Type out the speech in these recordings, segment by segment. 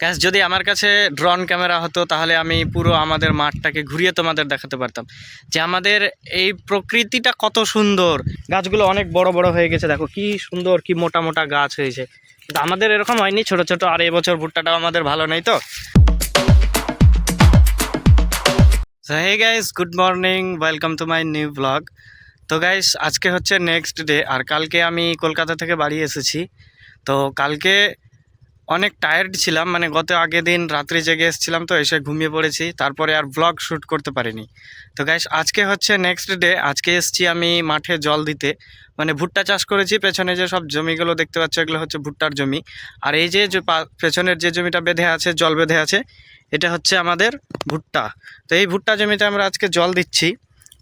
Gas যদি আমার কাছে ড্রোন ক্যামেরা হতো, তাহলে আমি পুরো আমাদের মাঠটাকে ঘুরিয়ে তোমাদের দেখাতে পারতাম। যে আমাদের এই প্রকৃতিটা কত সুন্দর। গাছগুলো অনেক বড় বড় হয়ে গেছে, দেখো কি সুন্দর, কি মোটা মোটা গাছ হয়েছে। কিন্তু আমাদের এরকম হয়নি, ছোট ছোট, আর এই বছর ভুট্টাটাও আমাদের ভালো নেই তো। Hey guys good morning welcome to my new blog তো গাইস আজকে হচ্ছে নেক্সট ডে আর কালকে আমি কলকাতা থেকে বাড়ি এসেছি। তো কালকে অনেক টায়ার্ড ছিলাম মানে গত আগের দিন রাত্রি জেগে এসেছিলাম তো, এসে ঘুমিয়ে পড়েছি। তারপরে আর ব্লগ শ্যুট করতে পারিনি। তো গাইস আজকে হচ্ছে নেক্সট ডে আজকে এসেছি আমি মাঠে জল দিতে। মানে ভুট্টা চাষ করেছি, পেছনে যে সব জমিগুলো দেখতে পাচ্ছ, এগুলো হচ্ছে ভুট্টার জমি। আর এই যে পেছনের যে জমিটা বেঁধে আছে, জল বেঁধে আছে, এটা হচ্ছে আমাদের ভুট্টা। তো এই ভুট্টা জমিতে আমরা আজকে জল দিচ্ছি।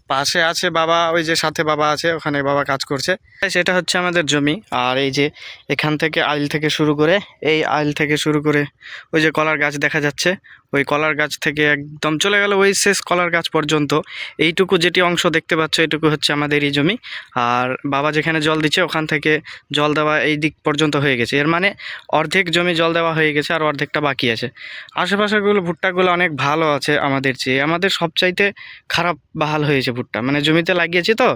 পাশে আছে বাবা, ওই যে সাথে বাবা আছে, ওখানে বাবা কাজ করছে। সেটা হচ্ছে আমাদের জমি। আর এই যে এখান থেকে আইল থেকে শুরু করে, এই আইল থেকে শুরু করে ওই যে কলার গাছ দেখা যাচ্ছে। ওই কলার গাছ থেকে একদম চলে গেল ওই শেষ কলার গাছ পর্যন্ত। এইটুকু যেটি অংশ দেখতে পাচ্ছ এইটুকু হচ্ছে আমাদের এই জমি। আর বাবা যেখানে জল দিচ্ছে, ওখান থেকে জল দেওয়া এই দিক পর্যন্ত হয়ে গেছে। এর মানে অর্ধেক জমি জল দেওয়া হয়ে গেছে আর অর্ধেকটা বাকি আছে। আশেপাশেগুলো, ভুট্টাগুলো অনেক ভালো আছে আমাদের চেয়ে। আমাদের সবচাইতে খারাপ বাহাল হয়েছে ভুট্টা। মানে জমিতে লাগিয়েছি তো,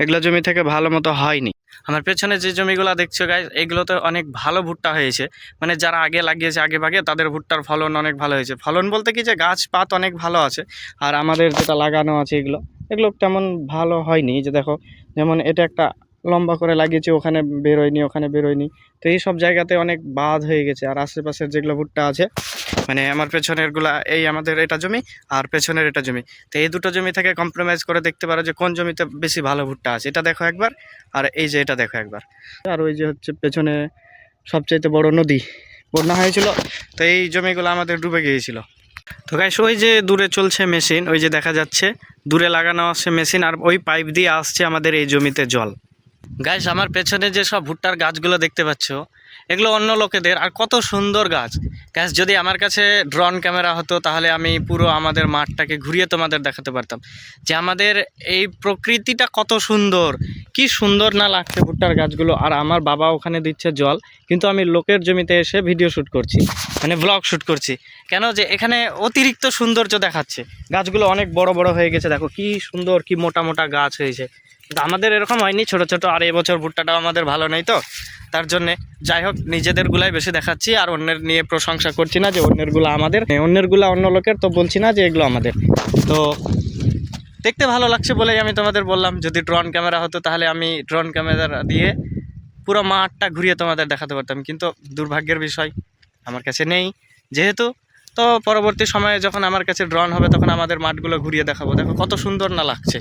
এগুলো জমি থেকে ভালো মতো হয়নি। আমার পেছনে যে জমিগুলো দেখছ গাই এগুলোতে অনেক ভালো ভুট্টা হয়েছে। মানে যারা আগে লাগিয়েছে, আগে ভাগে, তাদের ভুট্টার ফলন অনেক ভালো হয়েছে। ফলন বলতে কি যে গাছ পাত অনেক ভালো আছে, আর আমাদের যেটা লাগানো আছে এগুলো এগুলো তেমন ভালো হয়নি। যে দেখো, যেমন এটা একটা লম্বা করে লাগিয়েছি, ওখানে বেরোয়নি ওখানে বেরোয়নি। তো এই সব জায়গাতে অনেক বাদ হয়ে গেছে, আর আশেপাশের যেগুলো ভুট্টা আছে মানে আমার পেছনেরগুলা এই আমাদের এটা জমি, আর পেছনের এটা জমি। তো এই দুটো জমি থেকে কম্প্রোমাইজ করে দেখতে পারো যে কোন জমিতে বেশি ভালো ভুট্টা আছে। এটা দেখো একবার, আর এই যে এটা দেখো একবার। আর ওই যে হচ্ছে পেছনে সবচাইতে বড় নদী বন্যা হয়েছিল, তো এই জমিগুলো আমাদের ডুবে গিয়েছিল। তো গাইস ওই যে দূরে চলছে মেশিন ওই যে দেখা যাচ্ছে, দূরে লাগানো আছে মেশিন আর ওই পাইপ দিয়ে আসছে আমাদের এই জমিতে জল। গাইস আমার পেছনে যে সব ভুট্টার গাছগুলো দেখতে পাচ্ছ এগুলো অন্য লোকেদের। আর কত সুন্দর গাছ। গাছ যদি আমার কাছে ড্রোন ক্যামেরা হতো, তাহলে আমি পুরো আমাদের মাঠটাকে ঘুরিয়ে তোমাদের দেখাতে পারতাম। যে আমাদের এই প্রকৃতিটা কত সুন্দর। কি সুন্দর না লাগছে ভুট্টার গাছগুলো। আর আমার বাবা ওখানে দিচ্ছে জল, কিন্তু আমি লোকের জমিতে এসে ভিডিও শ্যুট করছি। মানে ব্লগ শ্যুট করছি। কেন যে এখানে অতিরিক্ত সৌন্দর্য দেখাচ্ছে। গাছগুলো অনেক বড় বড় হয়ে গেছে। দেখো কি সুন্দর, কি মোটা মোটা গাছ হয়েছে। আমাদের এরকম হয়নি, ছোট ছোট আর এবছর ভুট্টাটাও আমাদের ভালো নেই তো। তার জন্যে যাই হোক, নিজেদেরগুলাই বেশি দেখাচ্ছি আর অন্যের নিয়ে প্রশংসা করছি না যে অন্যেরগুলো আমাদের। অন্যেরগুলো অন্য লোকের তো বলছি না যে এগুলো আমাদের। তো দেখতে ভালো লাগছে বলেই আমি তোমাদের বললাম, যদি ড্রোন ক্যামেরা হতো তাহলে আমি ড্রোন ক্যামেরা দিয়ে পুরো মাঠটা ঘুরিয়ে তোমাদের দেখাতে পারতাম। কিন্তু দুর্ভাগ্যের বিষয়, আমার কাছে নেই যেহেতু। তো পরবর্তী সময়ে যখন আমার কাছে ড্রোন হবে তখন আমাদের মাঠগুলো ঘুরিয়ে দেখাবো। দেখো কত সুন্দর না লাগছে।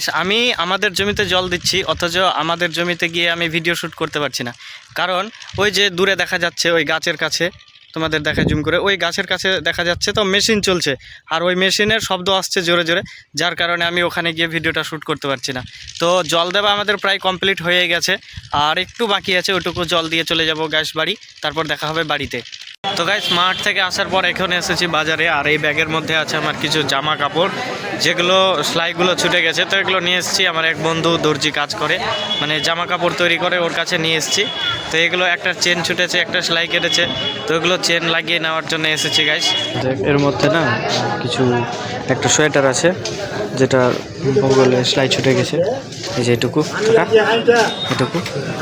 গ্যাস আমি আমাদের জমিতে জল দিচ্ছি, অথচ আমাদের জমিতে গিয়ে আমি ভিডিও শ্যুট করতে পারছি না। কারণ ওই যে দূরে দেখা যাচ্ছে, ওই গাছের কাছে, তোমাদের দেখা জুম করে, ওই গাছের কাছে দেখা যাচ্ছে তো মেশিন চলছে। আর ওই মেশিনের শব্দ আসছে জোরে জোরে, যার কারণে আমি ওখানে গিয়ে ভিডিওটা শ্যুট করতে পারছি না। তো জল দেওয়া আমাদের প্রায় কমপ্লিট হয়ে গেছে, আর একটু বাকি আছে, ওটুকু জল দিয়ে চলে যাব গ্যাস বাড়ি, তারপর দেখা হবে বাড়িতে। তো গাইস মাঠ থেকে আসার পর এখানে এসেছি বাজারে, আর এই ব্যাগের মধ্যে আছে আমার কিছু জামা কাপড়, যেগুলো সেলাইগুলো ছুটে গেছে, তো এগুলো নিয়ে এসেছি আমার এক বন্ধু দর্জি কাজ করে মানে জামা কাপড় তৈরি করে ওর কাছে নিয়ে এসেছি। তো এগুলো একটা চেন ছুটেছে, একটা সেলাই কেটেছে, তো এগুলো চেন লাগিয়ে নেওয়ার জন্য এসেছি গাইস এর মধ্যে না, কিছু একটা সোয়েটার আছে, যেটা বগলে সেলাই ছুটে গেছে। এই যে এটুকু এটুকু।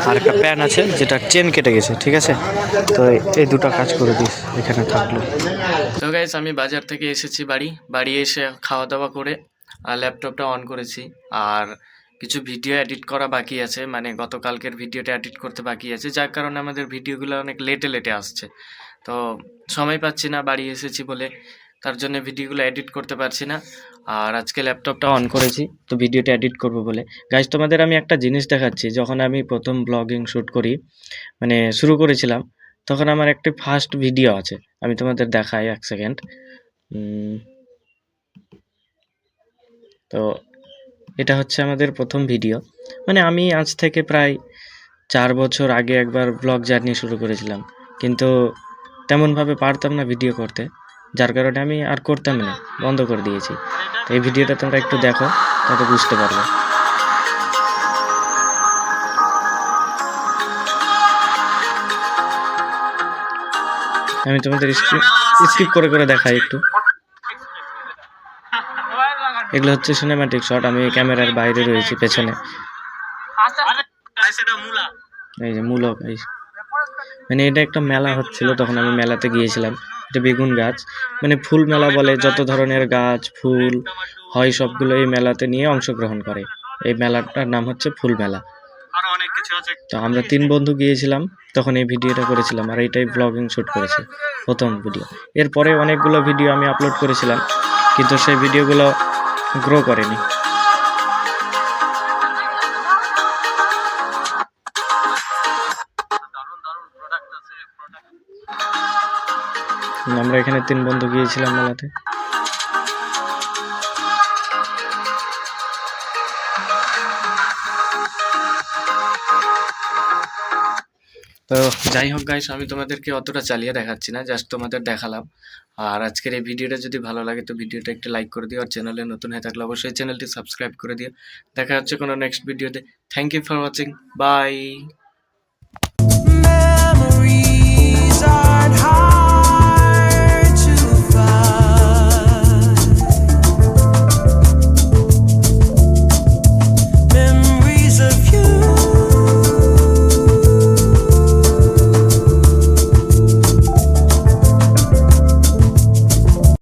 আর একটা প্যান আছে যেটা চেন কেটে গেছে, ঠিক আছে? তো এই দুটো কাজ করে দিস, এখানে থাকল। তো গাইস আমি বাজার থেকে এসেছি বাড়ি। বাড়ি এসে খাওয়া দাওয়া করে, আর ল্যাপটপটা অন করেছি। আর কিছু ভিডিও এডিট করা বাকি আছে মানে গতকালকের ভিডিওটা এডিট করতে বাকি আছে। যার কারণে আমাদের ভিডিওগুলো অনেক লেটে লেটে আসছে। তো সময় পাচ্ছি না বাড়ি এসেছি বলে। তার জন্য ভিডিওগুলো এডিট করতে পারছি না। আর আজকে ল্যাপটপটা অন করেছি, তো ভিডিওটা এডিট করব বলে। গাইজ তোমাদের আমি একটা জিনিস দেখাচ্ছি, যখন আমি প্রথম ব্লগিং শ্যুট করি মানে শুরু করেছিলাম, তখন আমার একটি ফার্স্ট ভিডিও আছে, আমি তোমাদের দেখাই এক সেকেন্ড তো এটা হচ্ছে আমাদের প্রথম ভিডিও মানে আমি আজ থেকে প্রায় চার বছর আগে একবার ব্লগ জার্নি শুরু করেছিলাম, কিন্তু তেমনভাবে পারতাম না ভিডিও করতে। যার কারণে আমি আর করতাম না, বন্ধ করে দিয়েছি। তো এই ভিডিওটা তোমরা একটু দেখো, তাতে বুঝতে পারবে। আমি তোমাদের স্কিপ করে করে দেখাই একটু। এগুলো হচ্ছে সিনেমাটিক শট আমি ক্যামেরার বাইরে রয়েছি, পেছনে। এই যে মূলক, এই মানে এটা একটা মেলা হচ্ছিল, তখন আমি মেলাতে গিয়েছিলাম। এটা বেগুন গাছ। মানে ফুল মেলা বলে যত ধরনের গাছ ফুল হয় সবগুলো এই মেলাতে নিয়ে অংশগ্রহণ করে। এই মেলাটার নাম হচ্ছে ফুল মেলা। অনেক তো আমরা তিন বন্ধু গিয়েছিলাম তখন এই ভিডিওটা করেছিলাম আর এইটাই ব্লগিং শ্যুট করেছি প্রথম ভিডিও এরপরে অনেকগুলো ভিডিও আমি আপলোড করেছিলাম কিন্তু সেই ভিডিওগুলো গ্রো করেনি। আমরা এখানে তিন বন্ধু গিয়েছিলাম মেলাতে। তো যাই হোক গাইস আমি তোমাদেরকে অতটা চালিয়ে দেখাচ্ছি না জাস্ট তোমাদের দেখালাম। আর আজকের এই ভিডিওটা যদি ভালো লাগে, তো ভিডিওটা একটু লাইক করে দিও, আর চ্যানেলে নতুন হয়ে থাকলে অবশ্যই চ্যানেলটি সাবস্ক্রাইব করে দিও। দেখা হচ্ছে কোনো নেক্সট ভিডিওতে thank you for watching bye